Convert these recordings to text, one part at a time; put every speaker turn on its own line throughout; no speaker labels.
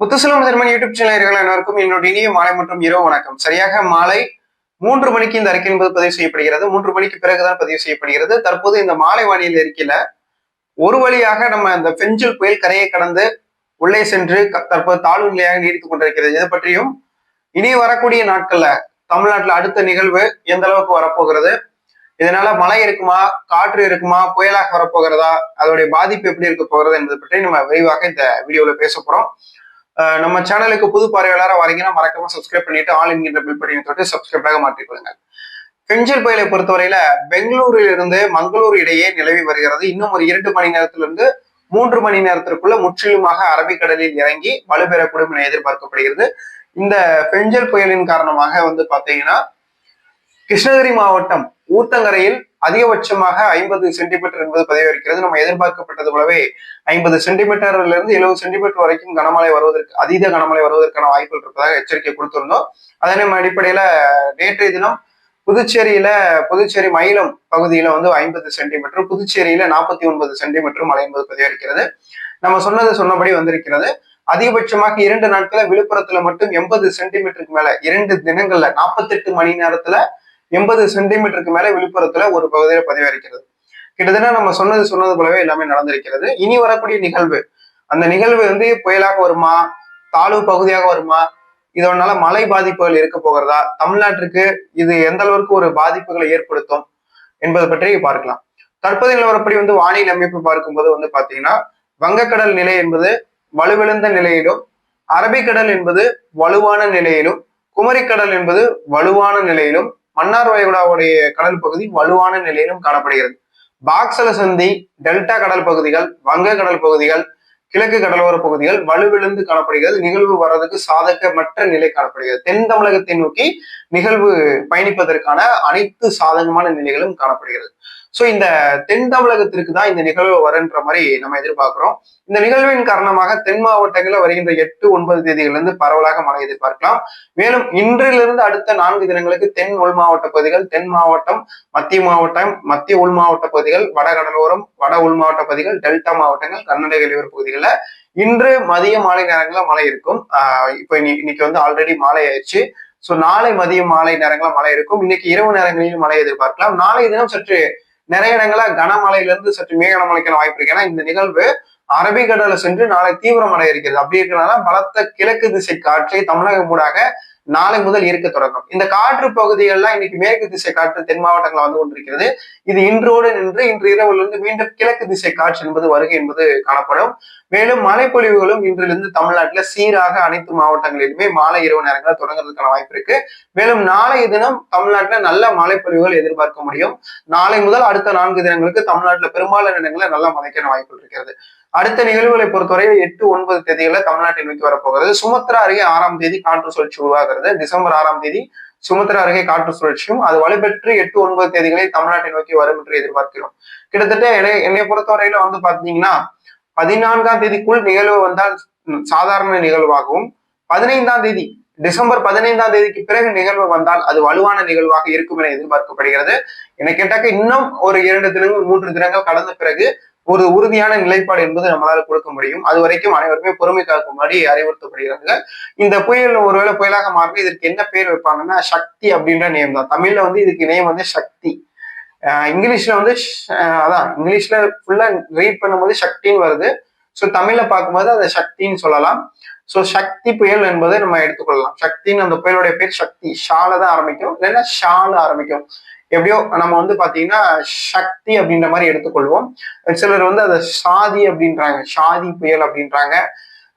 முத்துசலம் Dharman YouTube channel அனைவருக்கும் என்னுடைய இனிய மாலை மற்றும் இரவு வணக்கம். சரியாக மாலை மூன்று மணிக்கு இந்த அறிக்கை என்பது பதிவு செய்யப்படுகிறது. மூன்று மணிக்கு பிறகுதான் பதிவு செய்யப்படுகிறது. தற்போது இந்த மாலை வானியல் அறிக்கையில ஒரு வழியாக நம்ம இந்த பெஞ்சில் புயல் கரையை கடந்து உள்ளே சென்று தற்போது தாழ்வு நிலையாக நீடித்துக் கொண்டிருக்கிறது. இதை பற்றியும் இனி வரக்கூடிய நாட்கள்ல தமிழ்நாட்டுல அடுத்த நிகழ்வு எந்த அளவுக்கு வரப்போகிறது? இதனால மழை இருக்குமா? காற்று இருக்குமா? புயலாக வரப்போகிறதா? அதோடைய பாதிப்பு எப்படி இருக்க போகிறது என்பது பற்றி நம்ம விரிவாக இந்த வீடியோல பேச போறோம். நம்ம சேனலுக்கு புது பார்வையாளராக வரீங்கன்னா மறக்காம சப்ஸ்கிரைப் பண்ணிட்டு ஆல் என்கின்ற பில் பட்டினை தொட்டு சப்ஸ்கிரைபாக மாற்றிக்கொள்ளுங்க பெஞ்சல் புயலை பொறுத்தவரையில பெங்களூரில் இருந்து மங்களூர் இடையே நிலவி வருகிறது. இன்னும் ஒரு இரண்டு மணி நேரத்திலிருந்து மூன்று மணி நேரத்திற்குள்ள முற்றிலுமாக அரபிக்கடலில் இறங்கி வலுப்பெறக்கூடும் என எதிர்பார்க்கப்படுகிறது. இந்த பெஞ்சல் புயலின் காரணமாக வந்து பாத்தீங்கன்னா கிருஷ்ணகிரி மாவட்டம் ஊத்தங்கரையில் அதிகபட்சமாக ஐம்பது சென்டிமீட்டர் என்பது பதிவாகிறது நம்ம எதிர்பார்க்கப்பட்டது போலவே ஐம்பது சென்டிமீட்டர்ல இருந்து எழுபது சென்டிமீட்டர் வரைக்கும் கனமழை வருவதற்கு அதீத கனமழை வருவதற்கான வாய்ப்புகள் இருப்பதாக எச்சரிக்கை கொடுத்திருந்தோம். அதே அடிப்படையில நேற்றைய தினம் புதுச்சேரியில புதுச்சேரி மயிலம் பகுதியில வந்து ஐம்பது சென்டிமீட்டர் புதுச்சேரியில நாற்பத்தி ஒன்பது சென்டிமீட்டர் மழை என்பது பதிவாகிறது நம்ம சொன்னது சொன்னபடி வந்திருக்கிறது. அதிகபட்சமாக இரண்டு நாட்கள விழுப்புரத்துல மட்டும் எண்பது சென்டிமீட்டருக்கு மேல இரண்டு தினங்கள்ல நாற்பத்தெட்டு மணி நேரத்துல எண்பது சென்டிமீட்டருக்கு மேல விழுப்புரத்துல ஒரு பகுதியில பதிவாகிறது கிட்டத்தட்ட நம்ம சொன்னது சொன்னது போலவே எல்லாமே நடந்திருக்கிறது. இனி வரக்கூடிய நிகழ்வு. அந்த நிகழ்வு வந்து புயலாக வருமா? தாழ்வு பகுதியாக வருமா? இதனால மழை பாதிப்புகள் இருக்க போகிறதா? தமிழ்நாட்டிற்கு இது எந்த அளவுக்கு ஒரு பாதிப்புகளை ஏற்படுத்தும் என்பது பற்றி பார்க்கலாம். தற்போதைய நிலவரப்படி வந்து வானிலை அமைப்பு பார்க்கும்போது வந்து பாத்தீங்கன்னா வங்கக்கடல் நிலை என்பது வலுவிழந்த நிலையிலும் அரபிக்கடல் என்பது வலுவான நிலையிலும் குமரிக்கடல் என்பது வலுவான நிலையிலும் மன்னார் வளைகுடாவுடைய கடல் பகுதி வலுவான நிலையிலும் காணப்படுகிறது. பாக்சல சந்தி டெல்டா கடல் பகுதிகள் வங்க கடல் பகுதிகள் கிழக்கு கடலோர பகுதிகள் வலுவிழந்து காணப்படுகிறது. நிகழ்வு வர்றதுக்கு சாதகமற்ற நிலை காணப்படுகிறது. தென் தமிழகத்தை நோக்கி நிகழ்வு பயணிப்பதற்கான அனைத்து சாதகமான நிலைகளும் காணப்படுகிறது. சோ இந்த தென் தமிழகத்திற்கு தான் இந்த நிகழ்வு வருன்ற மாதிரி நம்ம எதிர்பார்க்கிறோம். இந்த நிகழ்வின் காரணமாக தென் மாவட்டங்களில் வருகின்ற எட்டு ஒன்பது தேதிகளிலிருந்து பரவலாக மழை எதிர்பார்க்கலாம். மேலும் இன்றிலிருந்து அடுத்த நான்கு தினங்களுக்கு தென் உள் மாவட்ட பகுதிகள் தென் மாவட்டம் மத்திய மாவட்டம் மத்திய உள் மாவட்ட பகுதிகள் வட கடலோரம் வட உள் மாவட்ட பகுதிகள் டெல்டா மாவட்டங்கள் கர்நாடக இளையோர் பகுதிகளில் இன்று மதிய மாலை நேரங்களில் மழை இருக்கும். இப்போ இன்னைக்கு வந்து ஆல்ரெடி மாலை ஆயிடுச்சு. ஸோ நாளை மதிய மாலை நேரங்களில் மழை இருக்கும். இன்னைக்கு இரவு நேரங்களிலும் மழை எதிர்பார்க்கலாம். நாளை தினம் சற்று நிறைய இடங்கள கனமழையிலிருந்து சற்று மேக கனமழைக்கான வாய்ப்பு இருக்கு. ஏன்னா இந்த நிகழ்வு அரபிக்கடல சென்று நாளை தீவிரமடைய இருக்கிறது அப்படி இருக்கிறனால பலத்த கிழக்கு திசை காற்றை தமிழகம் ஊடாக நாளை முதல் இருக்க தொடங்கும் இந்த காற்று பகுதிகள்லாம் இன்னைக்கு மேற்கு திசை காற்று தென் மாவட்டங்கள் வந்து கொண்டிருக்கிறது. இது இன்றோடு நின்று இன்று இரவிலிருந்து மீண்டும் கிழக்கு திசை காற்று என்பது வருகை என்பது காணப்படும். மேலும் மழைப்பொழிவுகளும் இன்றிலிருந்து தமிழ்நாட்டுல சீராக அனைத்து மாவட்டங்களிலுமே மாலை இரவு நேரங்களில் தொடங்குறதுக்கான வாய்ப்பு இருக்கு. மேலும் நாளைய தினம் தமிழ்நாட்டுல நல்ல மழைப்பொழிவுகள் எதிர்பார்க்க முடியும். நாளை முதல் அடுத்த நான்கு தினங்களுக்கு தமிழ்நாட்டுல பெரும்பாலான இடங்களில் நல்ல மழைக்கான வாய்ப்பு இருக்கிறது. அடுத்த நிகழ்வுகளை பொறுத்தவரை எட்டு ஒன்பது தேதிகளில் தமிழ்நாட்டை நோக்கி வரப்போகிறது. சுமத்ரா அருகே ஆறாம் தேதி காற்று சுழற்சி உருவாகிறது. டிசம்பர் ஆறாம் தேதி சுமத்ரா அருகே காற்று சுழற்சியும் அது வலுப்பெற்று எட்டு ஒன்பது தேதிகளை தமிழ்நாட்டை நோக்கி வரும் என்று எதிர்பார்க்கிறோம். கிட்டத்தட்ட என்னை என்னை பொறுத்தவரையில வந்து பாத்தீங்கன்னா பதினான்காம் தேதிக்குள் நிகழ்வு வந்தால் சாதாரண நிகழ்வாகவும் பதினைந்தாம் தேதி டிசம்பர் பதினைந்தாம் தேதிக்கு பிறகு நிகழ்வு வந்தால் அது வலுவான நிகழ்வாக இருக்கும் என எதிர்பார்க்கப்படுகிறது. என கேட்டாக்க இன்னும் ஒரு இரண்டு தினங்கள் மூன்று தினங்கள் கடந்த பிறகு ஒரு உறுதியான நிலைப்பாடு என்பது நம்மளால கொடுக்க முடியும். அது வரைக்கும் அனைவருமே பொறுமை காக்கும்படி அறிவுறுத்தப்படுகிறார்கள் இந்த புயல் ஒருவேளை புயலாக மாறி இதற்கு என்ன பேர் வைப்பாங்கன்னா சக்தி அப்படின்ற நேம் தான். தமிழ்ல வந்து இதுக்கு நேம் வந்து சக்தி. இங்கிலீஷ்ல வந்து அதான் இங்கிலீஷ்ல ஃபுல்லா ரீட் பண்ணும்போது சக்தின்னு வருது. ஸோ தமிழ்ல பார்க்கும்போது அதை சக்தின்னு சொல்லலாம். ஸோ சக்தி புயல் என்பதை நம்ம எடுத்துக்கொள்ளலாம். சக்தின்னு அந்த புயலுடைய பேர் சக்தி. ஷால தான் ஆரம்பிக்கும். இல்லைன்னா ஷால ஆரம்பிக்கும். எப்படியோ நம்ம வந்து பாத்தீங்கன்னா சக்தி அப்படின்ற மாதிரி எடுத்துக்கொள்வோம். சிலர் வந்து அதை சாதி அப்படின்றாங்க சாதி புயல் அப்படின்றாங்க.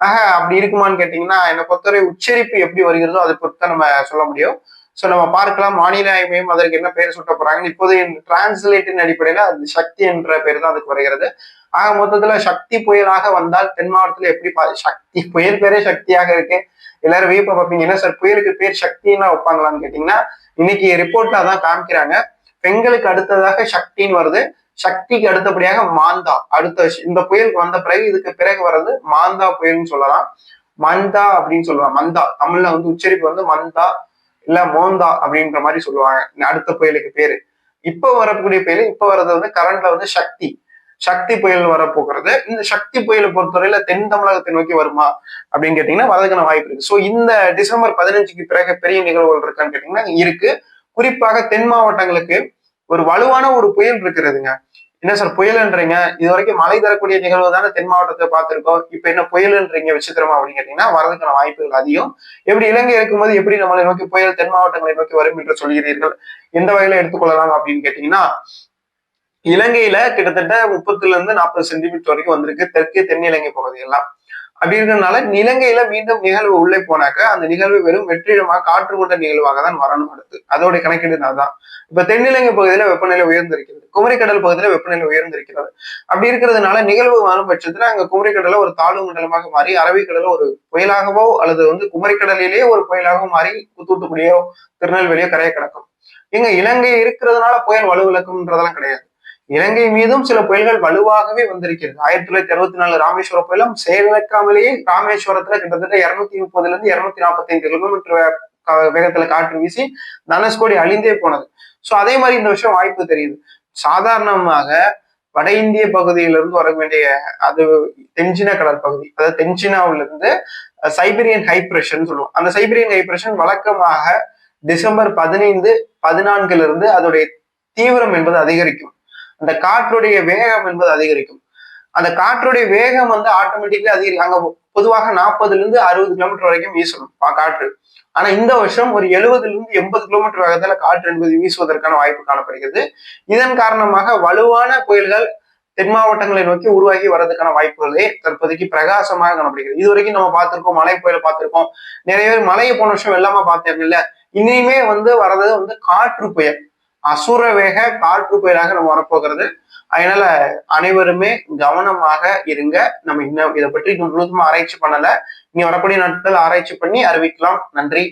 ஆஹ் அப்படி இருக்குமான்னு கேட்டீங்கன்னா என்னை பொறுத்தவரை உச்சரிப்பு எப்படி வருகிறதோ அதை பொறுத்து நம்ம சொல்ல முடியும். ஸோ நம்ம பார்க்கலாம் மாநில ஆய்வையும் அதற்கு என்ன பேர் சுட்ட போறாங்க இப்போது டிரான்ஸ்லேட்டின் அடிப்படையில அது சக்தி என்ற பேர் தான் அதுக்கு வருகிறது. ஆக மொத்தத்துல சக்தி புயலாக வந்தால் தென் மாவட்டத்துல எப்படி சக்தி புயல் பேரே சக்தியாக இருக்கு. எல்லாரும் வியப்ப பார்ப்பீங்க. என்ன சார் புயலுக்கு பேர் சக்தின்னா வைப்பாங்களான்னு கேட்டீங்கன்னா இன்னைக்கு ரிப்போர்ட்ல அதான் காமிக்கிறாங்க. பெண்களுக்கு அடுத்ததாக சக்தின்னு வருது. சக்திக்கு அடுத்தபடியாக மாந்தா. அடுத்த இந்த புயலுக்கு வந்த பிறகு இதுக்கு பிறகு வர்றது மாந்தா புயல்னு சொல்லலாம். மந்தா அப்படின்னு சொல்லுவாங்க. மந்தா. தமிழ்ல வந்து உச்சரிப்பு வந்து மந்தா இல்ல மோந்தா அப்படின்ற மாதிரி சொல்லுவாங்க. அடுத்த புயலுக்கு பேரு. இப்ப வரக்கூடிய புயல் இப்ப வர்றது வந்து கரண்ட்ல வந்து சக்தி. சக்தி புயல் வரப்போகிறது இந்த சக்தி புயலை பொறுத்தவரையில தென் தமிழகத்தை நோக்கி வருமா அப்படின்னு கேட்டீங்கன்னா வரதுக்கான வாய்ப்பு இருக்கு. ஸோ இந்த டிசம்பர் பதினஞ்சுக்கு பிறகு பெரிய நிகழ்வுகள் இருக்கான்னு கேட்டீங்கன்னா இருக்கு. குறிப்பாக தென் மாவட்டங்களுக்கு ஒரு வலுவான ஒரு புயல் இருக்கிறதுங்க. என்ன சார் புயல்ன்றீங்க? இது வரைக்கும் மழை தரக்கூடிய நிகழ்வு தானே தென் மாவட்டத்தை பார்த்திருக்கோம். இப்ப என்ன புயல்ன்றீங்க விசித்திரமா அப்படின்னு கேட்டீங்கன்னா வரதுக்கான வாய்ப்புகள் அதிகம். எப்படி இலங்கை இருக்கும்போது எப்படி நம்மளை நோக்கி புயல் தென் மாவட்டங்களை நோக்கி வரும் என்று சொல்கிறீர்கள்? எந்த வகையில எடுத்துக்கொள்ளலாம் அப்படின்னு கேட்டீங்கன்னா இலங்கையில கிட்டத்தட்ட முப்பத்துல இருந்து நாற்பது சென்டிமீட்டர் வரைக்கும் வந்திருக்கு. தெற்கே தென் இலங்கை பகுதியெல்லாம் அப்படி இருக்கிறதுனால இலங்கையில மீண்டும் நிகழ்வு உள்ளே போனாக்க அந்த நிகழ்வு வெறும் வெற்றிடமாக காற்று கொண்ட நிகழ்வாக தான் வரணும் அடுத்து. அதோட கணக்கீடு தான் இப்ப தென்னிலங்கை பகுதியில வெப்பநிலை உயர்ந்திருக்கிறது. குமரிக்கடல் பகுதியில வெப்பநிலை உயர்ந்திருக்கிறது. அப்படி இருக்கிறதுனால நிகழ்வு வரும் பட்சத்துல அங்க குமரிக்கடல ஒரு தாழ்வு மண்டலமாக மாறி அரபிக்கடல ஒரு புயலாகவோ அல்லது வந்து குமரிக்கடலிலேயே ஒரு புயலாகவோ மாறி தூத்துக்குடியோ திருநெல்வேலியோ கரையை கிடக்கும். எங்க இலங்கை இருக்கிறதுனால புயல் வலுவிழக்கும்ன்றதெல்லாம் கிடையாது. இலங்கை மீதும் சில புயல்கள் வலுவாகவே வந்திருக்கிறது. ஆயிரத்தி தொள்ளாயிரத்தி அறுபத்தி நாலு ராமேஸ்வர புயலும் செயலிழக்காமலேயே ராமேஸ்வரத்துல கிட்டத்தட்ட இருநூத்தி முப்பதுல இருந்து இருநூத்தி நாற்பத்தி ஐந்து கிலோமீட்டர் வேகத்துல காற்று வீசி தனுஷ்கோடி அழிந்தே போனது. சோ அதே மாதிரி இந்த விஷயம் வாய்ப்பு தெரியுது. சாதாரணமாக வட இந்திய பகுதியிலிருந்து வர வேண்டிய அது தென்சினா கடல் பகுதி அதாவது தென்சினாவில இருந்து சைபீரியன் ஹை பிரஷர்னு சொல்லுவோம். அந்த சைபீரியன் ஹை பிரஷர் வழக்கமாக டிசம்பர் பதினைந்து பதினான்குல இருந்து அதோடைய தீவிரம் என்பது அதிகரிக்கும். அந்த காற்றுடைய வேகம் என்பது அதிகரிக்கும். அந்த காற்றுடைய வேகம் வந்து ஆட்டோமேட்டிக்கலி அதிகரிக்கும் அங்க பொதுவாக நாற்பதுல இருந்து அறுபது கிலோமீட்டர் வரைக்கும் வீசணும் காற்று. ஆனா இந்த வருஷம் ஒரு எழுபதுல இருந்து எண்பது கிலோமீட்டர் வேகத்துல காற்று என்பது வீசுவதற்கான வாய்ப்பு காணப்படுகிறது. இதன் காரணமாக வலுவான புயல்கள் தென் மாவட்டங்களை நோக்கி உருவாகி வர்றதுக்கான வாய்ப்புகளே தற்போதைக்கு பிரகாசமாக காணப்படுகிறது. இது வரைக்கும் நம்ம பார்த்திருக்கோம் மலை புயலை பார்த்திருக்கோம். நிறைய பேர் மலையை போன வருஷம் வெள்ளமா பார்த்தாங்கல்ல இனிமே வந்து வர்றது வந்து காற்று புயல். அசுர வேக காற்று புயலாக நம்ம வரப்போகிறது. அதனால அனைவருமே கவனமாக இருங்க. நம்ம இன்னும் இதை பற்றி முழுதுமா ஆராய்ச்சி பண்ணல. நீங்க வரக்கூடிய நாட்கள் ஆராய்ச்சி பண்ணி அறிவிக்கலாம். நன்றி.